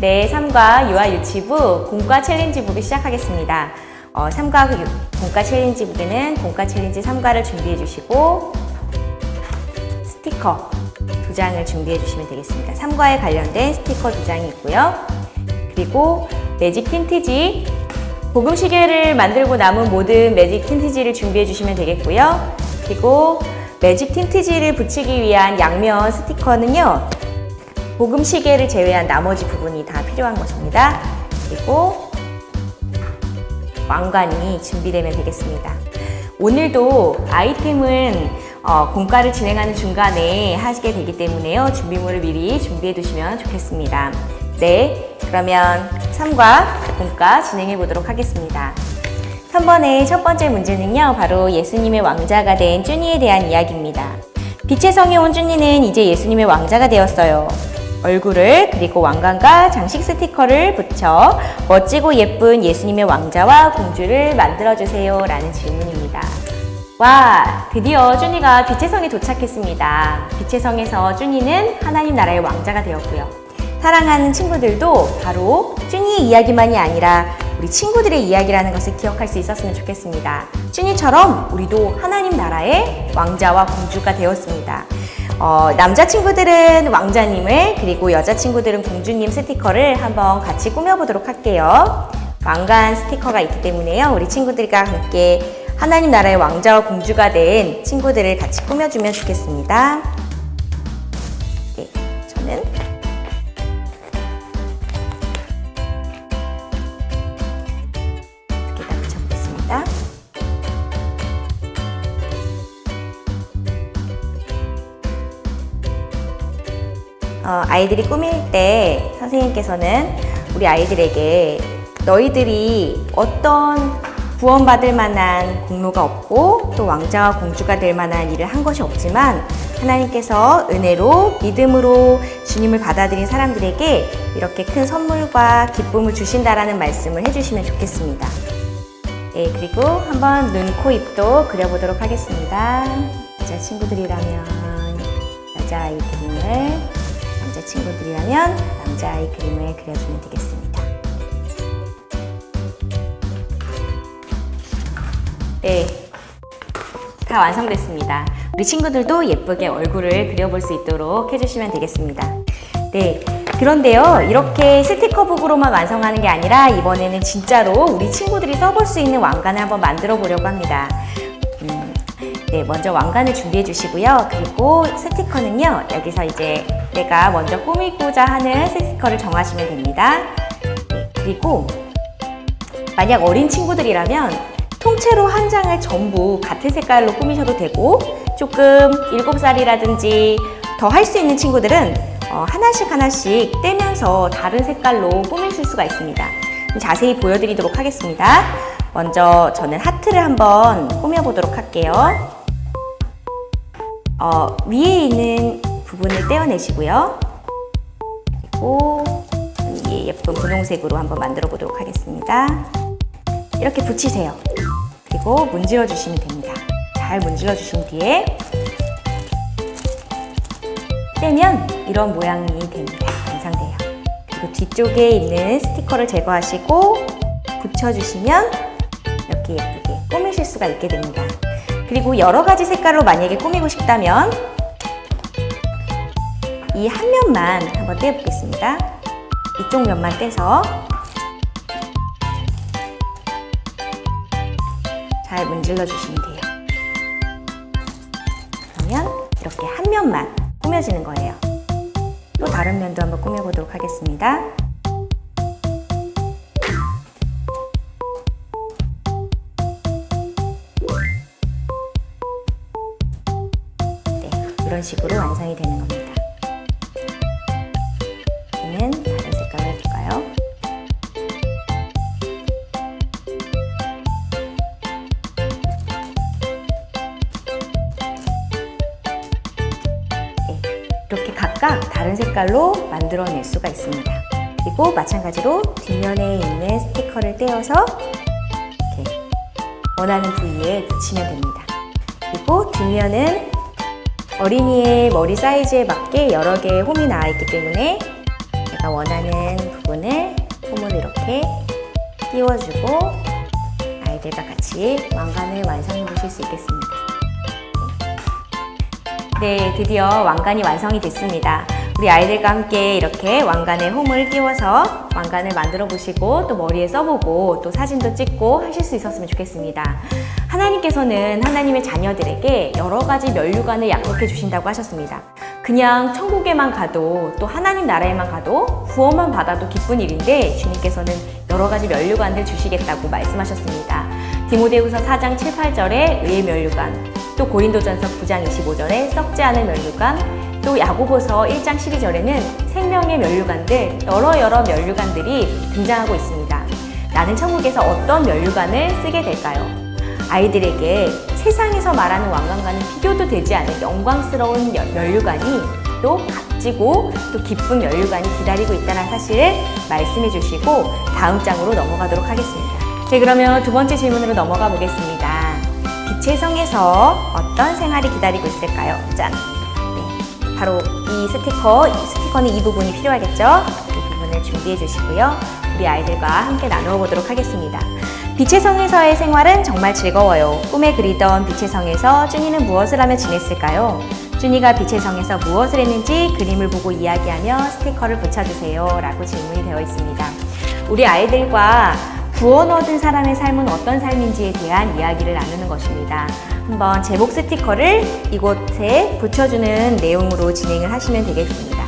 네, 3과 유아 유치부 공과 챌린지북을 시작하겠습니다. 어, 3과 공과 챌린지북에는 공과 챌린지 3과를 준비해 주시고 스티커 두 장을 준비해 주시면 되겠습니다. 3과에 관련된 스티커 두 장이 있고요. 그리고 매직 틴티지 복음 시계를 만들고 남은 모든 매직 틴티지를 준비해 주시면 되겠고요. 그리고 매직 틴티지를 붙이기 위한 양면 스티커는요. 복음 시계를 제외한 나머지 부분이 다 필요한 것입니다. 그리고 왕관이 준비되면 되겠습니다. 오늘도 아이템은 어, 공과를 진행하는 중간에 하시게 되기 때문에요. 준비물을 미리 준비해 두시면 좋겠습니다. 네, 그러면 3과 공과 진행해 보도록 하겠습니다. 3번의 첫 번째 문제는요, 바로 예수님의 왕자가 된 쭈니에 대한 이야기입니다. 빛의 성에 온 쭈니는 이제 예수님의 왕자가 되었어요. 얼굴을 그리고 왕관과 장식 스티커를 붙여 멋지고 예쁜 예수님의 왕자와 공주를 만들어주세요 라는 질문입니다. 와, 드디어 쭈니가 빛의 성에 도착했습니다. 빛의 성에서 쭈니는 하나님 나라의 왕자가 되었고요. 사랑하는 친구들도 바로 쭈니의 이야기만이 아니라 우리 친구들의 이야기라는 것을 기억할 수 있었으면 좋겠습니다. 쭈니처럼 우리도 하나님 나라의 왕자와 공주가 되었습니다. 어, 남자 친구들은 왕자님을 그리고 여자 친구들은 공주님 스티커를 한번 같이 꾸며보도록 할게요. 왕관 스티커가 있기 때문에요. 우리 친구들과 함께 하나님 나라의 왕자와 공주가 된 친구들을 같이 꾸며주면 좋겠습니다. 어, 아이들이 꾸밀 때 선생님께서는 우리 아이들에게 너희들이 어떤 구원받을 만한 공로가 없고 또 왕자와 공주가 될 만한 일을 한 것이 없지만 하나님께서 은혜로 믿음으로 주님을 받아들인 사람들에게 이렇게 큰 선물과 기쁨을 주신다라는 말씀을 해주시면 좋겠습니다. 네, 그리고 한번 눈, 코, 입도 그려보도록 하겠습니다. 여자 친구들이라면 여자아이 그림을 남자 친구들이라면 남자아이 그림을 그려주면 되겠습니다. 네, 다 완성됐습니다. 우리 친구들도 예쁘게 얼굴을 그려볼 수 있도록 해주시면 되겠습니다. 네, 그런데요, 이렇게 스티커북으로만 완성하는 게 아니라 이번에는 진짜로 우리 친구들이 써볼 수 있는 왕관을 한번 만들어 보려고 합니다. 음, 네, 먼저 왕관을 준비해 주시고요. 그리고 스티커는요, 여기서 이제 내가 먼저 꾸미고자 하는 스티커를 정하시면 됩니다. 네, 그리고 만약 어린 친구들이라면 통째로 한 장을 전부 같은 색깔로 꾸미셔도 되고 조금 7살이라든지 더 할 수 있는 친구들은 어, 하나씩 하나씩 떼면서 다른 색깔로 꾸미실 수가 있습니다. 자세히 보여드리도록 하겠습니다. 먼저 저는 하트를 한번 꾸며보도록 할게요. 어, 위에 있는 부분을 떼어내시고요. 그리고 이 예쁜 분홍색으로 한번 만들어 보도록 하겠습니다. 이렇게 붙이세요. 그리고 문질러 주시면 됩니다. 잘 문질러 주신 뒤에 떼면 이런 모양이 됩니다. 완성돼요. 그리고 뒤쪽에 있는 스티커를 제거하시고 붙여주시면 이렇게 예쁘게 꾸미실 수가 있게 됩니다. 그리고 여러 가지 색깔로 만약에 꾸미고 싶다면 이 한 면만 한번 떼어보겠습니다. 이쪽 면만 떼서 잘 문질러 주시면 돼요. 그러면 이렇게 한 면만 꾸며지는 거예요. 또 다른 면도 한번 꾸며보도록 하겠습니다. 네, 이런 식으로 완성이 각각 다른 색깔로 만들어낼 수가 있습니다. 그리고 마찬가지로 뒷면에 있는 스티커를 떼어서 이렇게 원하는 부위에 붙이면 됩니다. 그리고 뒷면은 어린이의 머리 사이즈에 맞게 여러 개의 홈이 나와 있기 때문에 내가 원하는 부분을 홈으로 이렇게 띄워주고 아이들과 같이 왕관을 완성해 보실 수 있겠습니다. 네, 드디어 왕관이 완성이 됐습니다. 우리 아이들과 함께 이렇게 왕관에 홈을 띄워서 왕관을 만들어 보시고 또 머리에 써보고 또 사진도 찍고 하실 수 있었으면 좋겠습니다. 하나님께서는 하나님의 자녀들에게 여러 가지 면류관을 약속해 주신다고 하셨습니다. 그냥 천국에만 가도 또 하나님 나라에만 가도 구원만 받아도 기쁜 일인데 주님께서는 여러 가지 면류관을 주시겠다고 말씀하셨습니다. 디모데후서 4장 7, 8절에 의의 면류관, 또 고린도전서 9장 25절에 썩지 않은 면류관, 또 야고보서 1장 12절에는 생명의 면류관들, 여러 여러 면류관들이 등장하고 있습니다. 나는 천국에서 어떤 면류관을 쓰게 될까요? 아이들에게 세상에서 말하는 왕관과는 비교도 되지 않을 영광스러운 면- 면류관이 또 값지고 또 기쁜 면류관이 기다리고 있다는 사실을 말씀해 주시고 다음 장으로 넘어가도록 하겠습니다. 네, 그러면 두 번째 질문으로 넘어가 보겠습니다. 성에서 어떤 생활이 기다리고 있을까요? 짠! 네, 바로 이 스티커, 이 스티커는 이 부분이 필요하겠죠? 이 부분을 준비해 주시고요. 우리 아이들과 함께 나누어 보도록 하겠습니다. 빛의 성에서의 생활은 정말 즐거워요. 꿈에 그리던 빛의 성에서 쭈니는 무엇을 하며 지냈을까요? 쭈니가 빛의 성에서 무엇을 했는지 그림을 보고 이야기하며 스티커를 붙여주세요. 라고 질문이 되어 있습니다. 우리 아이들과 구원 얻은 사람의 삶은 어떤 삶인지에 대한 이야기를 나누는 것입니다. 한번 제목 스티커를 이곳에 붙여주는 내용으로 진행을 하시면 되겠습니다.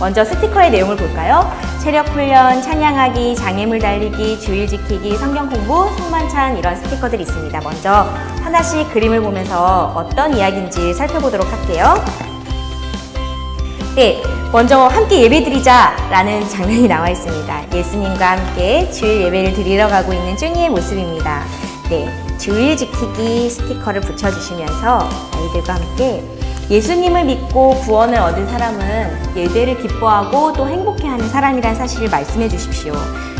먼저 스티커의 내용을 볼까요? 체력 훈련, 찬양하기, 장애물 달리기, 주일 지키기, 성경 공부, 성만찬 이런 스티커들이 있습니다. 먼저 하나씩 그림을 보면서 어떤 이야기인지 살펴보도록 할게요. 네, 먼저 함께 예배드리자라는 장면이 나와 있습니다. 예수님과 함께 주일 예배를 드리러 가고 있는 쭈니의 모습입니다. 네, 주일 지키기 스티커를 붙여주시면서 아이들과 함께 예수님을 믿고 구원을 얻은 사람은 예배를 기뻐하고 또 행복해하는 사람이라는 사실을 말씀해 주십시오.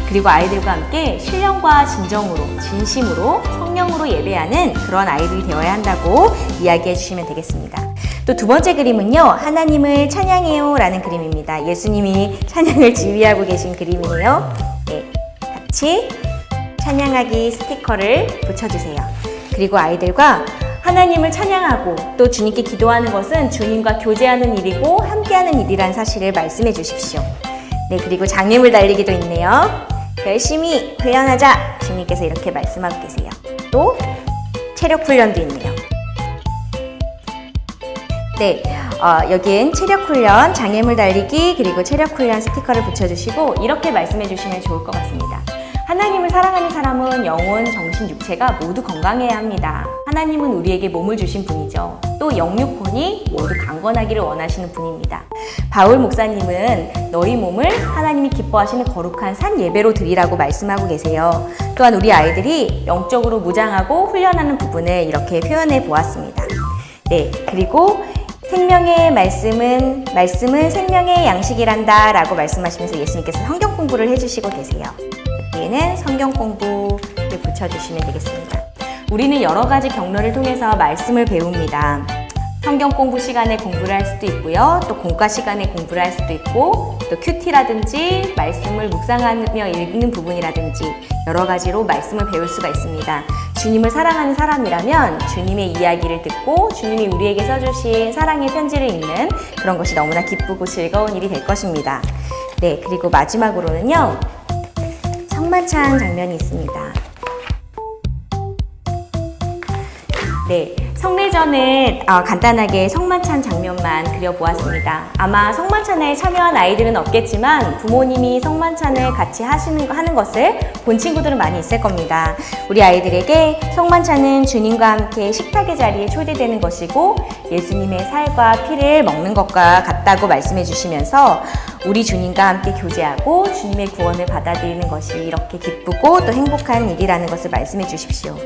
그리고 아이들과 함께 신령과 진정으로, 진심으로, 성령으로 예배하는 그런 아이들이 되어야 한다고 이야기해 주시면 되겠습니다. 또 두 번째 그림은요, 하나님을 찬양해요 라는 그림입니다. 예수님이 찬양을 지휘하고 계신 그림이에요. 네, 같이 찬양하기 스티커를 붙여주세요. 그리고 아이들과 하나님을 찬양하고 또 주님께 기도하는 것은 주님과 교제하는 일이고 함께하는 일이라는 사실을 말씀해 주십시오. 네, 그리고 장님을 달리기도 있네요. 열심히 훈련하자. 주님께서 이렇게 말씀하고 계세요. 또 체력 훈련도 있네요. 네, 어, 여기엔 체력 훈련, 장애물 달리기, 그리고 체력 훈련 스티커를 붙여주시고 이렇게 말씀해 주시면 좋을 것 같습니다. 하나님을 사랑하는 사람은 영혼, 정신, 육체가 모두 건강해야 합니다. 하나님은 우리에게 몸을 주신 분이죠. 또 영육혼이 모두 강건하기를 원하시는 분입니다. 바울 목사님은 너희 몸을 하나님이 기뻐하시는 거룩한 산 예배로 드리라고 말씀하고 계세요. 또한 우리 아이들이 영적으로 무장하고 훈련하는 부분을 이렇게 표현해 보았습니다. 네, 그리고 생명의 말씀은 말씀은 생명의 양식이란다 라고 말씀하시면서 예수님께서 성경 공부를 해주시고 계세요. 여기에는 성경 공부를 붙여주시면 되겠습니다. 우리는 여러 가지 경로를 통해서 말씀을 배웁니다. 성경 공부 시간에 공부를 할 수도 있고요. 또 공과 시간에 공부를 할 수도 있고, 또 큐티라든지 말씀을 묵상하며 읽는 부분이라든지 여러 가지로 말씀을 배울 수가 있습니다. 주님을 사랑하는 사람이라면 주님의 이야기를 듣고 주님이 우리에게 써주신 사랑의 편지를 읽는 그런 것이 너무나 기쁘고 즐거운 일이 될 것입니다. 네, 그리고 마지막으로는요. 성만찬 장면이 있습니다. 네, 성례전에 어, 간단하게 성만찬 장면만 그려보았습니다. 아마 성만찬에 참여한 아이들은 없겠지만 부모님이 성만찬을 같이 하시는 하는 것을 본 친구들은 많이 있을 겁니다. 우리 아이들에게 성만찬은 주님과 함께 식탁의 자리에 초대되는 것이고 예수님의 살과 피를 먹는 것과 같다고 말씀해 주시면서 우리 주님과 함께 교제하고 주님의 구원을 받아들이는 것이 이렇게 기쁘고 또 행복한 일이라는 것을 말씀해 주십시오.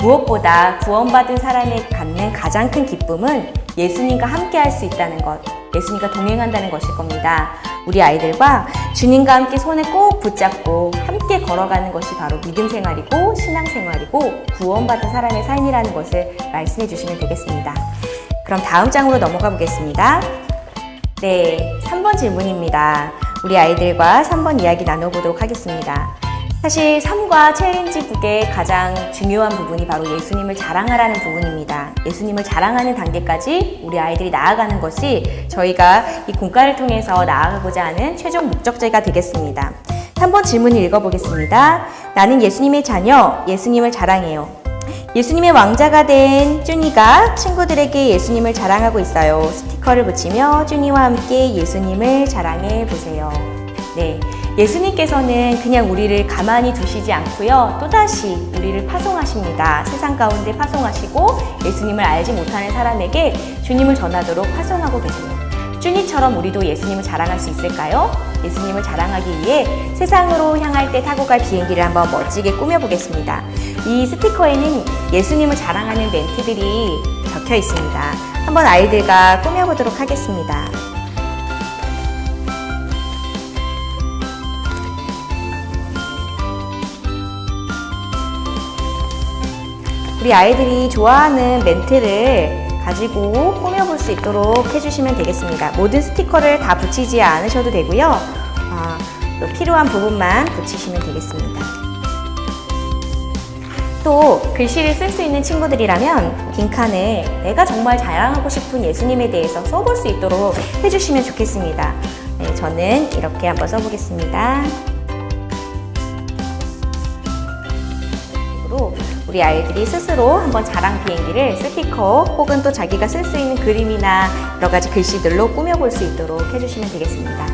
무엇보다 구원받은 사람이 갖는 가장 큰 기쁨은 예수님과 함께 할 수 있다는 것, 예수님과 동행한다는 것일 겁니다. 우리 아이들과 주님과 함께 손을 꼭 붙잡고 함께 걸어가는 것이 바로 믿음 생활이고 신앙 생활이고 구원받은 사람의 삶이라는 것을 말씀해 주시면 되겠습니다. 그럼 다음 장으로 넘어가 보겠습니다. 네, 3번 질문입니다. 우리 아이들과 3번 이야기 나눠보도록 하겠습니다. 사실 삶과 챌린지 북의 가장 중요한 부분이 바로 예수님을 자랑하라는 부분입니다. 예수님을 자랑하는 단계까지 우리 아이들이 나아가는 것이 저희가 이 공과를 통해서 나아가고자 하는 최종 목적지가 되겠습니다. 3번 질문을 읽어보겠습니다. 나는 예수님의 자녀, 예수님을 자랑해요. 예수님의 왕자가 된 쭈니가 친구들에게 예수님을 자랑하고 있어요. 스티커를 붙이며 쭈니와 함께 예수님을 자랑해 보세요. 네. 예수님께서는 그냥 우리를 가만히 두시지 않고요. 또다시 우리를 파송하십니다. 세상 가운데 파송하시고 예수님을 알지 못하는 사람에게 주님을 전하도록 파송하고 계세요. 쭈니처럼 우리도 예수님을 자랑할 수 있을까요? 예수님을 자랑하기 위해 세상으로 향할 때 타고 갈 비행기를 한번 멋지게 꾸며보겠습니다. 이 스티커에는 예수님을 자랑하는 멘트들이 적혀 있습니다. 한번 아이들과 꾸며보도록 하겠습니다. 우리 아이들이 좋아하는 멘트를 가지고 꾸며볼 수 있도록 해주시면 되겠습니다. 모든 스티커를 다 붙이지 않으셔도 되고요. 아, 또 필요한 부분만 붙이시면 되겠습니다. 또 글씨를 쓸 수 있는 친구들이라면 빈 칸에 내가 정말 자랑하고 싶은 예수님에 대해서 써볼 수 있도록 해주시면 좋겠습니다. 네, 저는 이렇게 한번 써보겠습니다. 우리 아이들이 스스로 한번 자랑 비행기를 스티커 혹은 또 자기가 쓸 수 있는 그림이나 여러 가지 글씨들로 꾸며볼 수 있도록 해주시면 되겠습니다.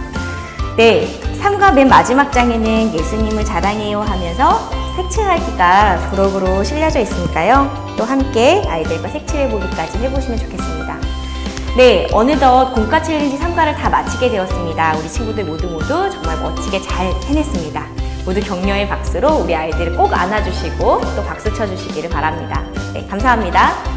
네, 3과 맨 마지막 장에는 예수님을 자랑해요 하면서 색칠하기가 부록으로 실려져 있으니까요. 또 함께 아이들과 색칠해보기까지 해보시면 좋겠습니다. 네, 어느덧 공과 챌린지 3과를 다 마치게 되었습니다. 우리 친구들 모두 모두 정말 멋지게 잘 해냈습니다. 모두 격려의 박수로 우리 아이들을 꼭 안아주시고 또 박수 쳐주시기를 바랍니다. 네, 감사합니다.